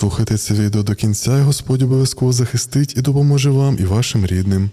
Слухайте це відео до кінця, і Господь обов'язково захистить і допоможе вам і вашим рідним.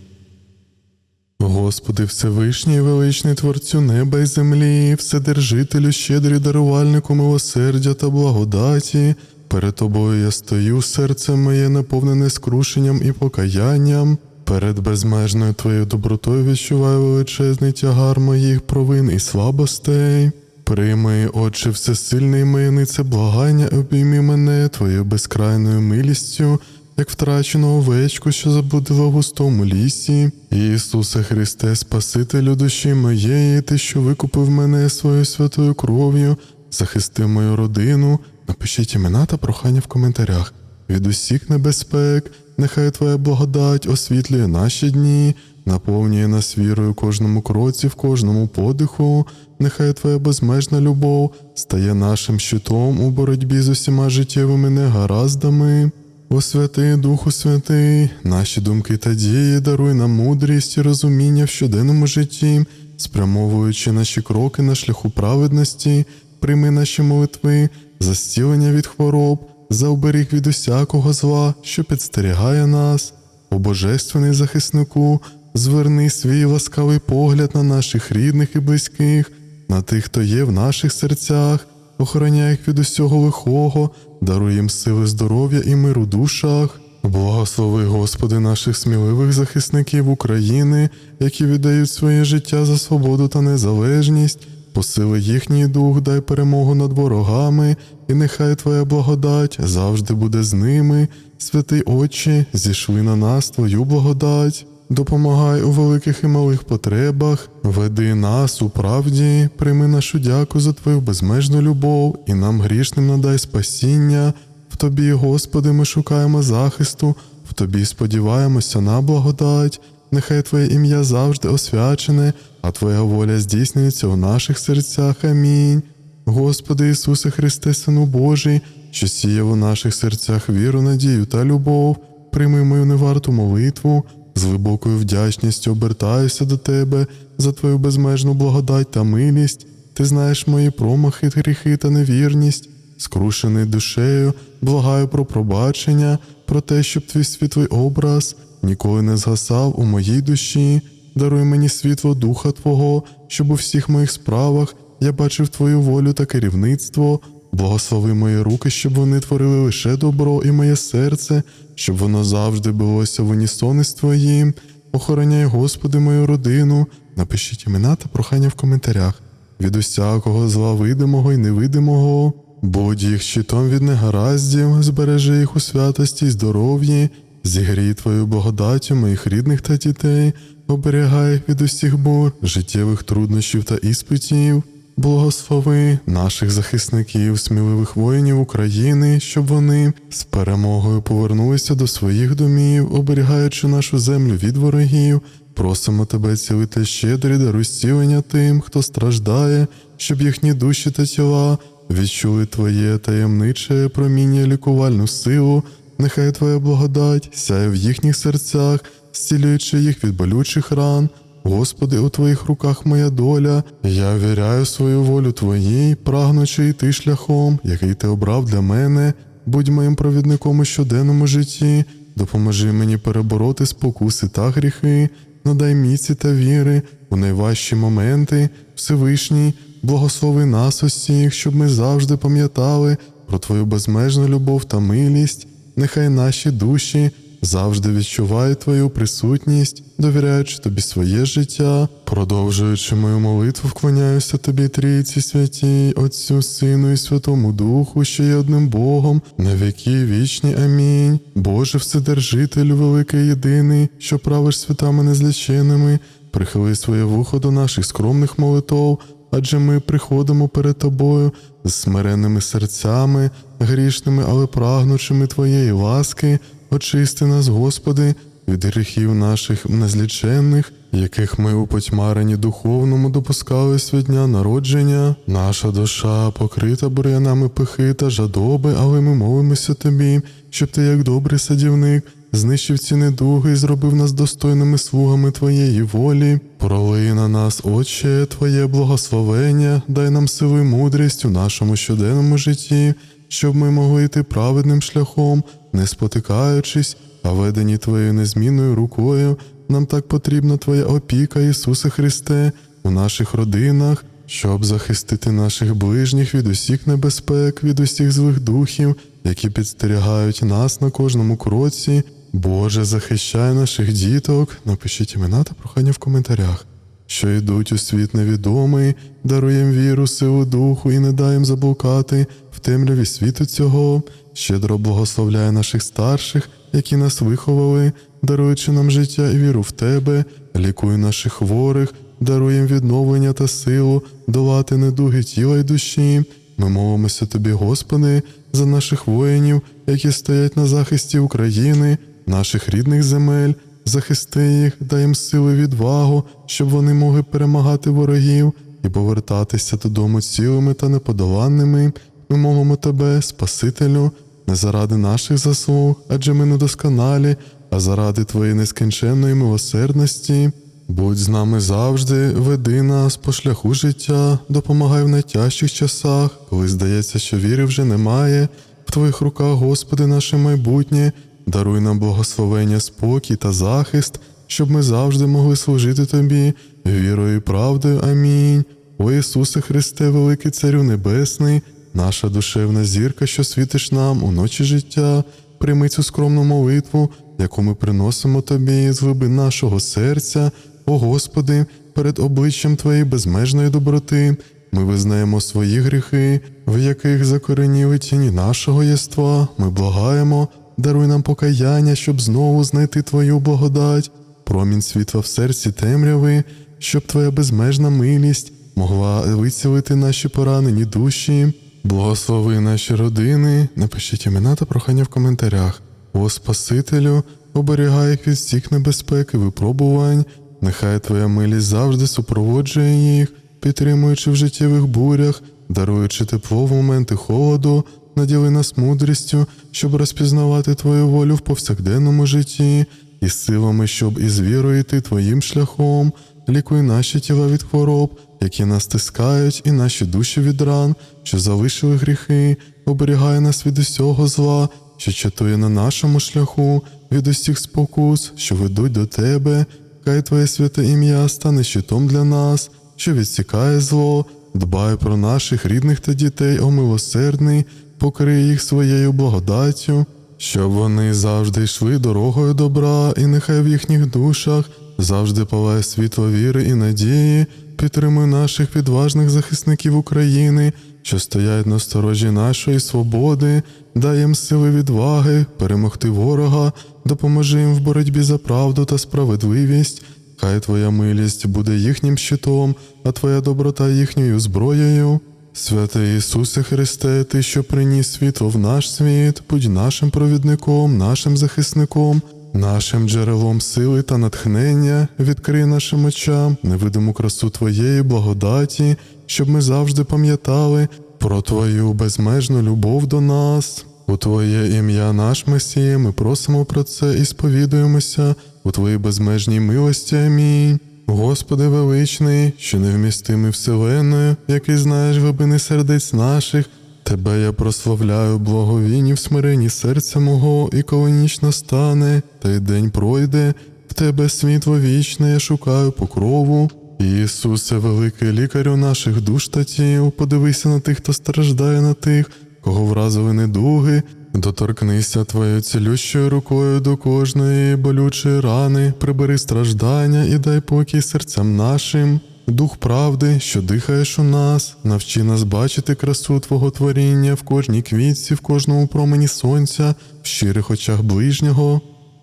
Господи, Всевишній величний Творцю неба і землі, Вседержителю, щедрий дарувальнику милосердя та благодаті, перед тобою я стою, серце моє наповнене скрушенням і покаянням. Перед безмежною твоєю добротою відчуваю величезний тягар моїх провин і слабостей. Прийми, Отче, всесильний мийнице благання, і обійми мене твоєю безкрайною милістю, як втрачену овечку, що заблудила в густому лісі. Ісусе Христе, Спасителю душі моєї, ти, що викупив мене своєю святою кров'ю, захисти мою родину. Напишіть імена та прохання в коментарях. Від усіх небезпек, нехай Твоя благодать освітлює наші дні, наповнює нас вірою кожному кроці, в кожному подиху. Нехай Твоя безмежна любов стає нашим щитом у боротьбі з усіма життєвими негараздами. О святий Духу Святий, наші думки та дії даруй нам мудрість і розуміння в щоденному житті, спрямовуючи наші кроки на шляху праведності, прийми наші молитви, за зцілення від хвороб, за оберіг від усякого зла, що підстерігає нас. О Божественний захиснику, зверни свій ласкавий погляд на наших рідних і близьких, на тих, хто є в наших серцях, охороняй їх від усього лихого, даруй їм сили здоров'я і миру душах. Благослови, Господи, наших сміливих захисників України, які віддають своє життя за свободу та незалежність. Посили їхній дух, дай перемогу над ворогами, і нехай Твоя благодать завжди буде з ними. Святий Отче, зійшли на нас Твою благодать. Допомагай у великих і малих потребах, веди нас у правді, прийми нашу дяку за Твою безмежну любов і нам грішним надай спасіння. В Тобі, Господи, ми шукаємо захисту, в Тобі сподіваємося на благодать. Нехай Твоє ім'я завжди освячене, а Твоя воля здійснюється у наших серцях. Амінь. Господи Ісусе Христе, Сину Божий, що сіяв у наших серцях віру, надію та любов, прийми мою неварту молитву, з глибокою вдячністю обертаюся до Тебе за Твою безмежну благодать та милість. Ти знаєш мої промахи, гріхи та невірність, скрушений душею, благаю про пробачення, про те, щоб твій світлий образ ніколи не згасав у моїй душі. Даруй мені світло Духа Твого, щоб у всіх моїх справах я бачив Твою волю та керівництво. Благослови мої руки, щоб вони творили лише добро, і моє серце, щоб воно завжди билося в унісон із Твоїм. Охороняй, Господи, мою родину. Напишіть імена та прохання в коментарях. Від усякого зла видимого і невидимого. Будь їх щитом від негараздів, збережи їх у святості й здоров'ї, зігрій Твою благодаттю моїх рідних та дітей, оберігай їх від усіх бур, життєвих труднощів та іспитів. Благослови наших захисників, сміливих воїнів України, щоб вони з перемогою повернулися до своїх домів, оберігаючи нашу землю від ворогів. Просимо тебе, цілити щедрі даруй зцілення тим, хто страждає, щоб їхні душі та тіла відчули Твоє таємниче проміння лікувальну силу. Нехай Твоя благодать сяє в їхніх серцях, зцілюючи їх від болючих ран. Господи, у Твоїх руках моя доля, я віряю свою волю Твоїй, прагнучи йти шляхом, який Ти обрав для мене, будь моїм провідником у щоденному житті, допоможи мені перебороти спокуси та гріхи, надай міці та віри у найважчі моменти, Всевишній, благослови нас усіх, щоб ми завжди пам'ятали про Твою безмежну любов та милість, нехай наші душі завжди відчувають Твою присутність, довіряючи Тобі своє життя, продовжуючи мою молитву, вклоняюся Тобі, Трійці святій, Отцю, Сину і Святому Духу, що є одним Богом, на віки вічні. Амінь. Боже, Вседержителю, великий єдиний, що правиш святами незліченими, прихили своє вухо до наших скромних молитов, адже ми приходимо перед Тобою з смиренними серцями, грішними, але прагнучими Твоєї ласки. Очисти нас, Господи, від гріхів наших незліченних, яких ми у потьмаренні духовному допускались від дня народження. Наша душа покрита бур'янами пихи та жадоби, але ми молимося Тобі, щоб Ти, як добрий садівник, знищив ці недуги і зробив нас достойними слугами Твоєї волі. Пролий на нас, Отче, Твоє благословення, дай нам сили й мудрість у нашому щоденному житті, щоб ми могли йти праведним шляхом, не спотикаючись, а ведені Твоєю незмінною рукою. Нам так потрібна Твоя опіка, Ісусе Христе, у наших родинах, щоб захистити наших ближніх від усіх небезпек, від усіх злих духів, які підстерігають нас на кожному кроці. Боже, захищай наших діток. Напишіть імена та прохання в коментарях. Що йдуть у світ невідомий, даруєм віру, силу духу і не даєм заблукати в темряві світу цього, щедро благословляє наших старших, які нас виховали, даруючи нам життя і віру в Тебе, лікуй наших хворих, даруєм відновлення та силу, долати недуги тіла й душі. Ми молимося Тобі, Господи, за наших воїнів, які стоять на захисті України, наших рідних земель. Захисти їх, дай їм сили і відвагу, щоб вони могли перемагати ворогів і повертатися додому цілими та неподоланними. Ми молимо тебе, Спасителю, не заради наших заслуг, адже ми недосконалі, а заради Твоєї нескінченної милосердності. Будь з нами завжди, веди нас по шляху життя, допомагай в найтяжчих часах, коли здається, що віри вже немає. В Твоїх руках, Господи, наше майбутнє, даруй нам благословення, спокій та захист, щоб ми завжди могли служити Тобі, вірою і правдою. Амінь. О Ісусе Христе, великий Царю Небесний, наша душевна зірка, що світиш нам у ночі життя, прийми цю скромну молитву, яку ми приносимо Тобі з глибин нашого серця, о Господи, перед обличчям Твоєї безмежної доброти. Ми визнаємо свої гріхи, в яких закореніли тіні нашого єства. Ми благаємо, даруй нам покаяння, щоб знову знайти Твою благодать, промінь світла в серці темряви, щоб Твоя безмежна милість могла вицілити наші поранені душі. Благослови наші родини, напишіть імена та прохання в коментарях. О Спасителю, оберігай їх від всіх небезпек і випробувань. Нехай Твоя милість завжди супроводжує їх, підтримуючи в життєвих бурях, даруючи тепло в моменти холоду, наділи нас мудрістю, щоб розпізнавати Твою волю в повсякденному житті, і силами, щоб із вірою йти Твоїм шляхом, лікуй наші тіла від хвороб, які нас тискають, і наші душі від ран, що залишили гріхи, оберігай нас від усього зла, що чатує на нашому шляху, від усіх спокус, що ведуть до Тебе. Хай Твоє святе ім'я стане щитом для нас, що відсікає зло, дбай про наших рідних та дітей, о милосердний, покрий їх своєю благодаттю, щоб вони завжди йшли дорогою добра, і нехай в їхніх душах завжди палає світло віри і надії, підтримуй наших відважних захисників України, що стоять на сторожі нашої свободи, дай їм сили відваги, перемогти ворога, допоможи їм в боротьбі за правду та справедливість. Хай Твоя милість буде їхнім щитом, а Твоя доброта їхньою зброєю. Святий Ісусе Христе, Ти, що приніс світло в наш світ, будь нашим провідником, нашим захисником, нашим джерелом сили та натхнення, відкрий нашим очам невидиму красу Твоєї благодаті, щоб ми завжди пам'ятали про Твою безмежну любов до нас. У Твоє ім'я наш Месія, ми просимо про це і сповідуємося у Твоїй безмежній милості. Амінь. Господи величний, що невмістимий вселеною, який знаєш глибини сердець наших, Тебе я прославляю, благовінні в смиренні серця мого, і коли ніч настане, та й день пройде, в Тебе світло вічне, я шукаю покрову. Ісусе, великий лікарю наших душ та тіл, подивися на тих, хто страждає на тих, кого вразили недуги, доторкнися твоєю цілющою рукою до кожної болючої рани, прибери страждання і дай покій серцям нашим. Дух правди, що дихаєш у нас, навчи нас бачити красу Твого творіння в кожній квітці, в кожному промені сонця, в щирих очах ближнього.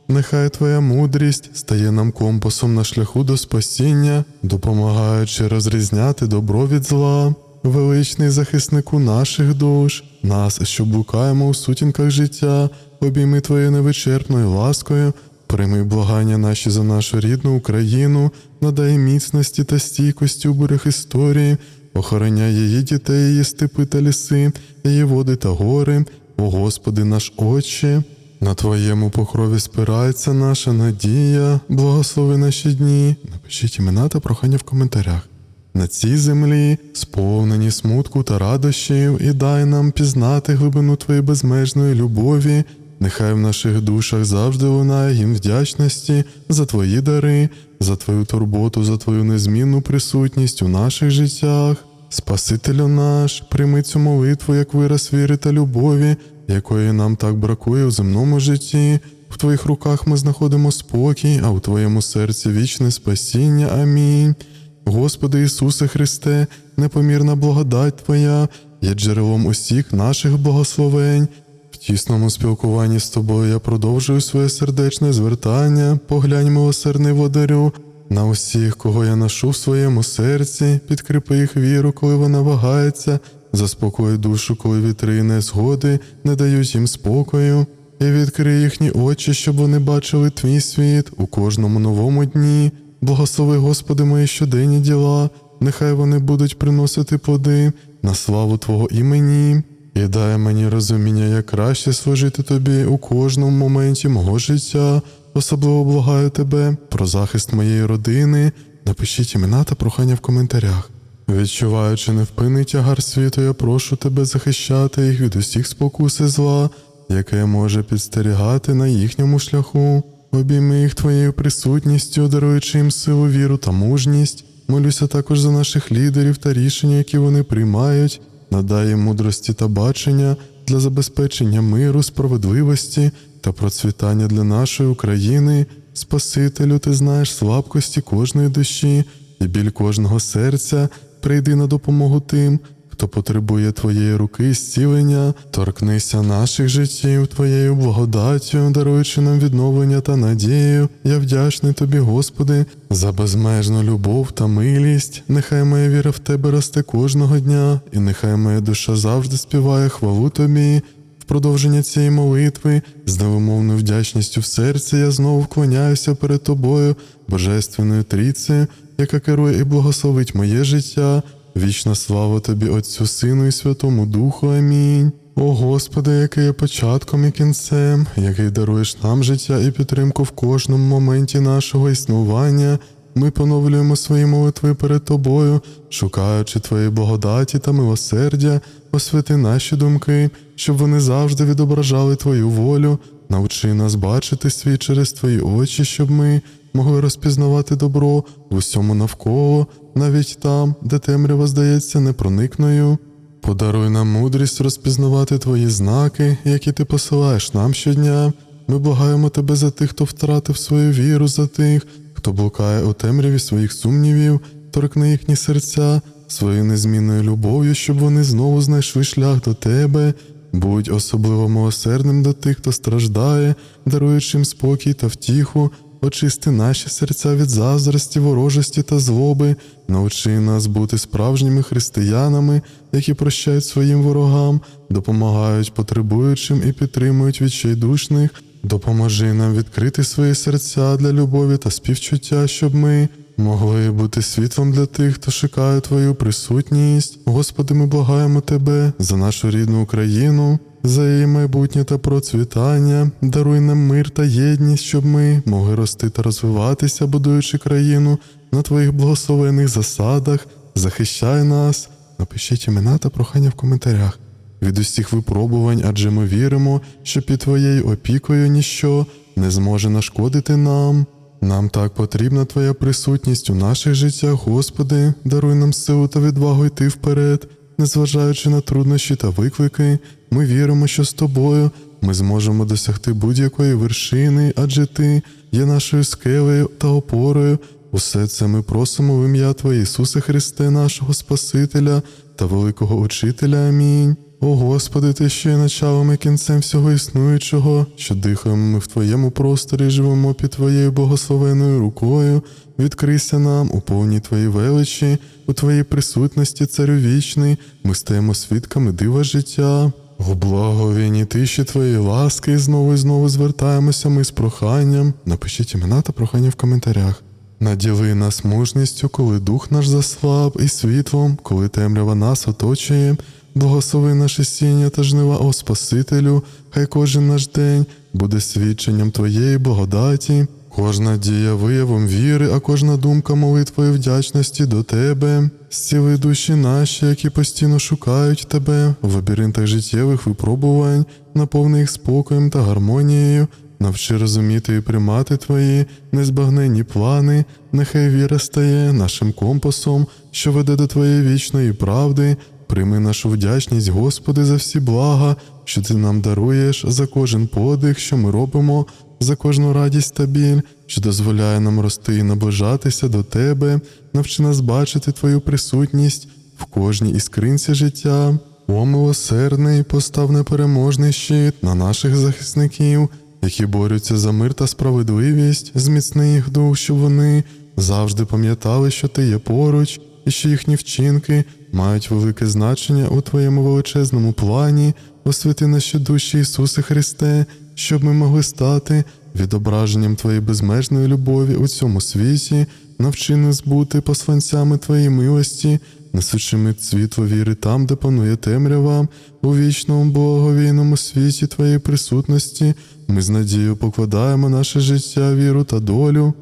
Нехай Твоя мудрість стає нам компасом на шляху до спасіння, допомагаючи розрізняти добро від зла, величний захиснику наших душ, нас, що блукаємо у сутінках життя, обійми Твоєю невичерпною ласкою, прийми благання наші за нашу рідну Україну, надай міцності та стійкості у бурях історії, охороняй її дітей, її степи та ліси, її води та гори, о Господи наш Отче. На Твоєму покрові спирається наша надія, благослови наші дні. Напишіть імена та прохання в коментарях. На цій землі, сповнені смутку та радощів, і дай нам пізнати глибину Твоєї безмежної любові. Нехай в наших душах завжди лунає гімн вдячності за Твої дари, за Твою турботу, за Твою незмінну присутність у наших життях. Спасителю наш, прийми цю молитву як вираз віри та любові, якої нам так бракує у земному житті. В Твоїх руках ми знаходимо спокій, а у Твоєму серці вічне спасіння. Амінь. Господи Ісусе Христе, непомірна благодать Твоя є джерелом усіх наших благословень. В тісному спілкуванні з тобою я продовжую своє сердечне звертання, поглянь милосердний водарю, на усіх, кого я ношу в своєму серці, підкріпи їх віру, коли вона вагається, заспокой душу, коли вітри незгоди не дають їм спокою, і відкрий їхні очі, щоб вони бачили твій світ у кожному новому дні. Благослови, Господи, мої щоденні діла, нехай вони будуть приносити плоди на славу Твого імені. І дай мені розуміння, як краще служити тобі у кожному моменті мого життя. Особливо благаю тебе про захист моєї родини. Напишіть імена та прохання в коментарях. Відчуваючи невпинний тягар світу, я прошу тебе захищати їх від усіх спокус і зла, яке може підстерігати на їхньому шляху. Обійми їх твоєю присутністю, даруючи їм силу, віру та мужність. Молюся також за наших лідерів та рішення, які вони приймають. Надай їм мудрості та бачення для забезпечення миру, справедливості та процвітання для нашої України. Спасителю, ти знаєш слабкості кожної душі і біль кожного серця. Прийди на допомогу тим, хто потребує Твоєї руки зцілення, торкнися наших життів Твоєю благодаттю, даруючи нам відновлення та надію. Я вдячний Тобі, Господи, за безмежну любов та милість. Нехай моя віра в Тебе росте кожного дня, і нехай моя душа завжди співає хвалу Тобі. В продовження цієї молитви з невимовною вдячністю в серці я знову вклоняюся перед тобою, Божественною Трійцею, яка керує і благословить моє життя. Вічна слава тобі, Отцю Сину і Святому Духу. Амінь. О Господи, який є початком і кінцем, який даруєш нам життя і підтримку в кожному моменті нашого існування. Ми поновлюємо свої молитви перед Тобою, шукаючи Твоєї благодаті та милосердя, освяти наші думки, щоб вони завжди відображали Твою волю, навчи нас бачити світ через Твої очі, щоб ми могли розпізнавати добро в усьому навколо, навіть там, де темрява здається непроникною. Подаруй нам мудрість розпізнавати Твої знаки, які ти посилаєш нам щодня. Ми благаємо Тебе за тих, хто втратив свою віру, за тих, хто блукає у темряві своїх сумнівів, торкни їхні серця своєю незмінною любов'ю, щоб вони знову знайшли шлях до Тебе. Будь особливо милосердним до тих, хто страждає, даруючи їм спокій та втіху, очисти наші серця від заздрості, ворожості та злоби, навчи нас бути справжніми християнами, які прощають своїм ворогам, допомагають потребуючим і підтримують відчайдушних. Допоможи нам відкрити свої серця для любові та співчуття, щоб ми могли бути світлом для тих, хто шукає Твою присутність. Господи, ми благаємо Тебе за нашу рідну Україну, за її майбутнє та процвітання. Даруй нам мир та єдність, щоб ми могли рости та розвиватися, будуючи країну на Твоїх благословених засадах. Захищай нас. Напишіть імена та прохання в коментарях від усіх випробувань, адже ми віримо, що під Твоєю опікою ніщо не зможе нашкодити нам. Нам так потрібна Твоя присутність у наших життях, Господи, даруй нам силу та відвагу йти вперед, незважаючи на труднощі та виклики, ми віримо, що з тобою ми зможемо досягти будь-якої вершини, адже Ти є нашою скелею та опорою. Усе це ми просимо в ім'я Твоє Ісуса Христе, нашого Спасителя та великого Учителя. Амінь. О Господи, Ти ще є началом і кінцем всього існуючого, що дихаємо ми в Твоєму просторі, живемо під Твоєю благословеною рукою. Відкрийся нам у повній Твоїй величі, у Твоїй присутності, Царю вічний, ми стаємо свідками дива життя. У благовінні тиші Твоєї ласки, і знову і знову звертаємося ми з проханням. Напишіть імена та прохання в коментарях. Наділи нас мужністю, коли дух наш заслаб, і світлом, коли темрява нас оточує. Благослови наше сіння та жнива, о Спасителю, хай кожен наш день буде свідченням Твоєї благодаті. Кожна дія виявом віри, а кожна думка молитвою вдячності до тебе. Зціли душі наші, які постійно шукають тебе в лабіринтах життєвих випробувань, наповни їх спокоєм та гармонією. Навчи розуміти і приймати твої незбагненні плани, нехай віра стає нашим компасом, що веде до твоєї вічної правди. Прийми нашу вдячність, Господи, за всі блага, що Ти нам даруєш, за кожен подих, що ми робимо, за кожну радість та біль, що дозволяє нам рости і наближатися до Тебе, навчи нас бачити Твою присутність в кожній іскринці життя. О, милосердний, постав непереможний щит на наших захисників, які борються за мир та справедливість, зміцни їх дух, щоб вони завжди пам'ятали, що ти є поруч, і що їхні вчинки мають велике значення у Твоєму величезному плані, освяти наші душі Ісусе Христе, щоб ми могли стати відображенням Твоєї безмежної любові у цьому світі, навчи нас бути посланцями Твоєї милості, несучими світло віри там, де панує темрява, у вічному благовійному світі Твоєї присутності. Ми з надією покладаємо наше життя, віру та долю.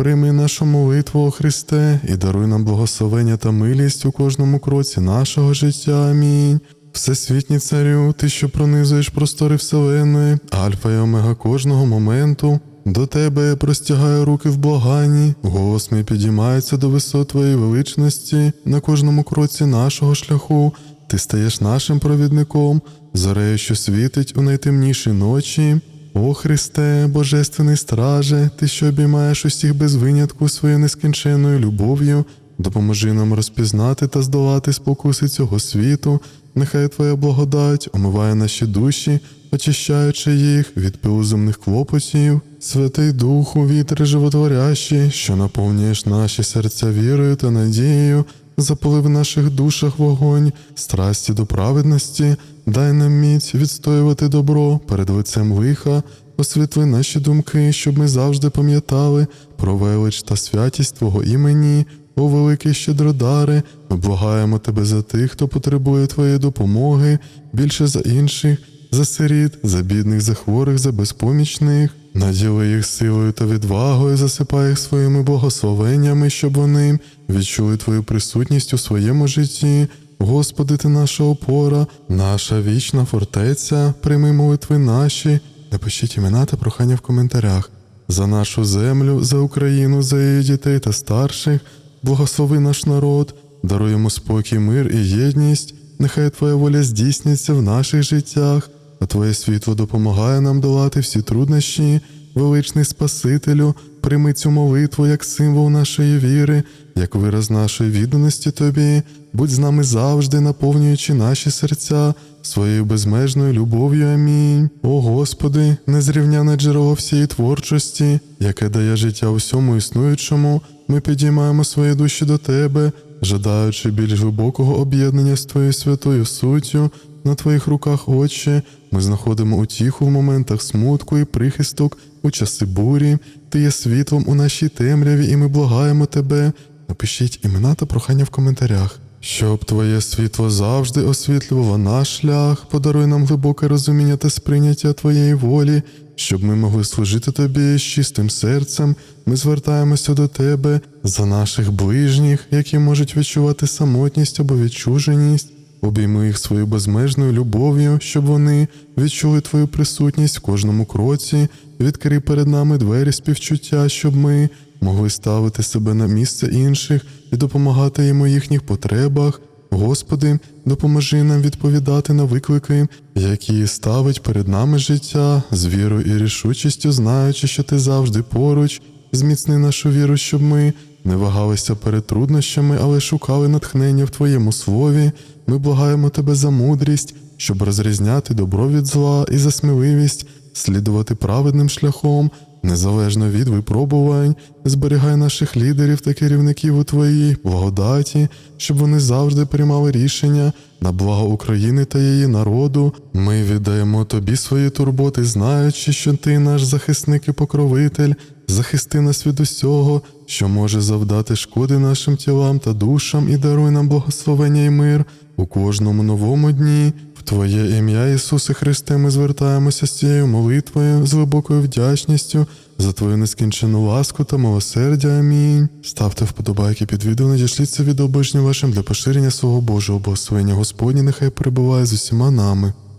Прийми нашу молитву, о Христе, і даруй нам благословення та милість у кожному кроці нашого життя. Амінь. Всесвітній царю, ти, що пронизуєш простори Вселеної, альфа і омега кожного моменту. До тебе я простягаю руки в благанні, голос мій підіймається до висот твоєї величності на кожному кроці нашого шляху. Ти стаєш нашим провідником, зорею, що світить у найтемніші ночі. О Христе, Божественний страже, ти, що обіймаєш усіх без винятку своєю нескінченною любов'ю, допоможи нам розпізнати та здолати спокуси цього світу. Нехай Твоя благодать омиває наші душі, очищаючи їх від пилу земних клопотів. Святий Духу, вітри животворящий, що наповнюєш наші серця вірою та надією, запали в наших душах вогонь, страсті до праведності, дай нам міць відстоювати добро перед лицем лиха, освітли наші думки, щоб ми завжди пам'ятали про велич та святість Твого імені. О великий щедродаре, ми благаємо тебе за тих, хто потребує твоєї допомоги, більше за інших, за сиріт, за бідних, за хворих, за безпомічних. Наділи їх силою та відвагою, засипай їх своїми благословеннями, щоб вони відчули твою присутність у своєму житті. Господи, ти наша опора, наша вічна фортеця, прийми молитви наші. Напишіть імена та прохання в коментарях. За нашу землю, за Україну, за її дітей та старших, благослови наш народ, даруй йому спокій, мир і єдність. Нехай Твоя воля здійсниться в наших життях, а Твоє світло допомагає нам долати всі труднощі. Величний Спасителю, прийми цю молитву як символ нашої віри, як вираз нашої відданості Тобі, будь з нами завжди, наповнюючи наші серця своєю безмежною любов'ю. Амінь. О Господи, незрівняне джерело всієї творчості, яке дає життя усьому існуючому, ми підіймаємо свої душі до Тебе, жадаючи більш глибокого об'єднання з Твоєю святою суттю. На твоїх руках, Отче, ми знаходимо утіху в моментах смутку і прихисток у часи бурі. Ти є світлом у нашій темряві, і ми благаємо тебе. Напишіть імена та прохання в коментарях. Щоб твоє світло завжди освітлювало наш шлях, подаруй нам глибоке розуміння та сприйняття твоєї волі, щоб ми могли служити тобі з чистим серцем. Ми звертаємося до тебе за наших ближніх, які можуть відчувати самотність або відчуженість. Обійми їх свою безмежною любов'ю, щоб вони відчули твою присутність в кожному кроці, відкрий перед нами двері співчуття, щоб ми могли ставити себе на місце інших і допомагати їм їхніх потребах. Господи, допоможи нам відповідати на виклики, які ставить перед нами життя, з вірою і рішучістю, знаючи, що ти завжди поруч, зміцни нашу віру, щоб ми не вагалися перед труднощами, але шукали натхнення в Твоєму слові. Ми благаємо Тебе за мудрість, щоб розрізняти добро від зла і за сміливість, слідувати праведним шляхом, незалежно від випробувань, зберігай наших лідерів та керівників у Твоїй благодаті, щоб вони завжди приймали рішення на благо України та її народу. Ми віддаємо Тобі свої турботи, знаючи, що Ти наш захисник і покровитель. Захисти нас від усього, що може завдати шкоди нашим тілам та душам, і даруй нам благословення і мир у кожному новому дні. В Твоє ім'я, Ісусе Христе, ми звертаємося з цією молитвою, з глибокою вдячністю за Твою нескінчену ласку та милосердя. Амінь. Ставте вподобайки під відео, надішліться від обожнім вашим для поширення свого Божого благословення Господні, нехай перебуває з усіма нами.